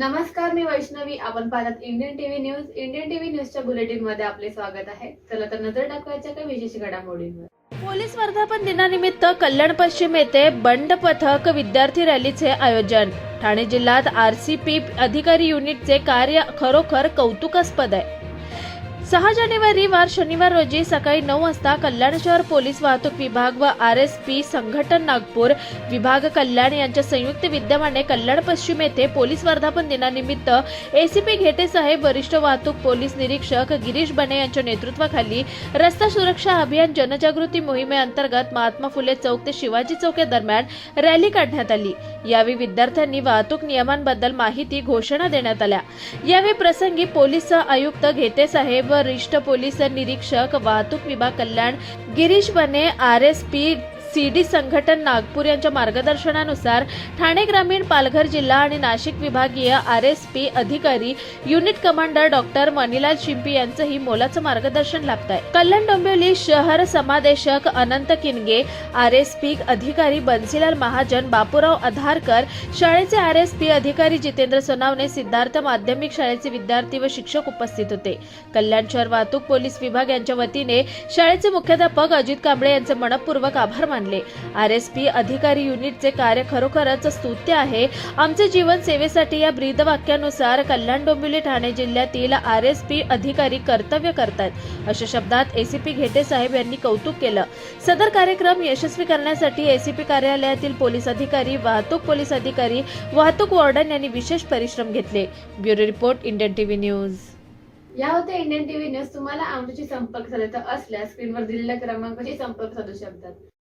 नमस्कार मी वैष्णवी. आपण पाहतात Indian TV news Indian TV न्यूजच्या बुलेटिनमध्ये आपले स्वागत आहे. चला तर नजर टाकवायच्या काही विशेष घडामोडींवर. पोलीस वर्धापन दिनानिमित्त कल्याण पश्चिम येथे बंड पथक विद्यार्थी रॅलीचे आयोजन. ठाणे जिल्ह्यात आरसीपी अधिकारी युनिटचे कार्य खरोखर कौतुकास्पद आहे. सहा जानेवारीवार शनिवार रोजी सकाळी नऊ वाजता कल्याण शहर पोलीस वाहतूक विभाग व आर एस पी संघटन नागपूर विभाग कल्याण यांच्या संयुक्त विद्यमाने कल्याण पश्चिम येथे पोलीस वर्धापन दिनानिमित्त एसीपी घेटे साहेब वरिष्ठ वाहतूक पोलीस निरीक्षक गिरीश बने यांच्या नेतृत्वाखाली रस्ता सुरक्षा अभियान जनजागृती मोहिमेअंतर्गत महात्मा फुले चौक ते शिवाजी चौक या दरम्यान रॅली काढण्यात आली. यावेळी विद्यार्थ्यांनी वाहतूक नियमांबद्दल माहिती घोषणा देण्यात आल्या. यावेळी प्रसंगी पोलीस आयुक्त घेते साहेब वरिष्ठ पोलीस निरीक्षक वाहतूक विभाग Kalyan Girish Bane R S P C D संघटन नागपूर यांच्या मार्गदर्शनानुसार ठाणे ग्रामीण पालघर जिल्हा आणि नाशिक विभागीय आर एस पी अधिकारी unit commander doctor Manilal Shimpi यांचंही मोलाचं मार्गदर्शन लाभत आहे कल्याण डोंबिवली शहर समादेशक Anant Kinage R S P अधिकारी बन्सीलाल महाजन बापूराव आधारकर शाळेचे आर एस पी अधिकारी जितेंद्र सोनावणे सिद्धार्थ माध्यमिक शाळेचे विद्यार्थी व शिक्षक उपस्थित होते. कल्याण शहर वाहतूक पोलीस विभाग यांच्या वतीने शाळेचे मुख्याध्यापक अजित कांबळे यांचे मनपूर्वक आभार मानले. आर एस पी अधिकारी युनिटचे कार्य खरोखरच स्तुत्य आहे. आमचे जीवन सेवेसाठी या ब्रीद वाक्यानुसार कल्याण डोंबिवली ठाणे जिल्ह्यातील आर एस पी अधिकारी कर्तव्य करतात अशा शब्दात एसीपी घेटे साहेब यांनी कौतुक केलं. सदर कार्यक्रम यशस्वी करण्यासाठी एसीपी कार्यालयातील पोलीस अधिकारी वाहतूक पोलीस अधिकारी वाहतूक वॉर्डन यांनी विशेष परिश्रम घेतले. Bureau report Indian TV news. या होत्या इंडियन टीव्ही न्यूज. तुम्हाला आमच्याशी संपर्क साधायचा असल्यास स्क्रीनवर दिलेल्या क्रमांकाशी संपर्क साधू शकतात.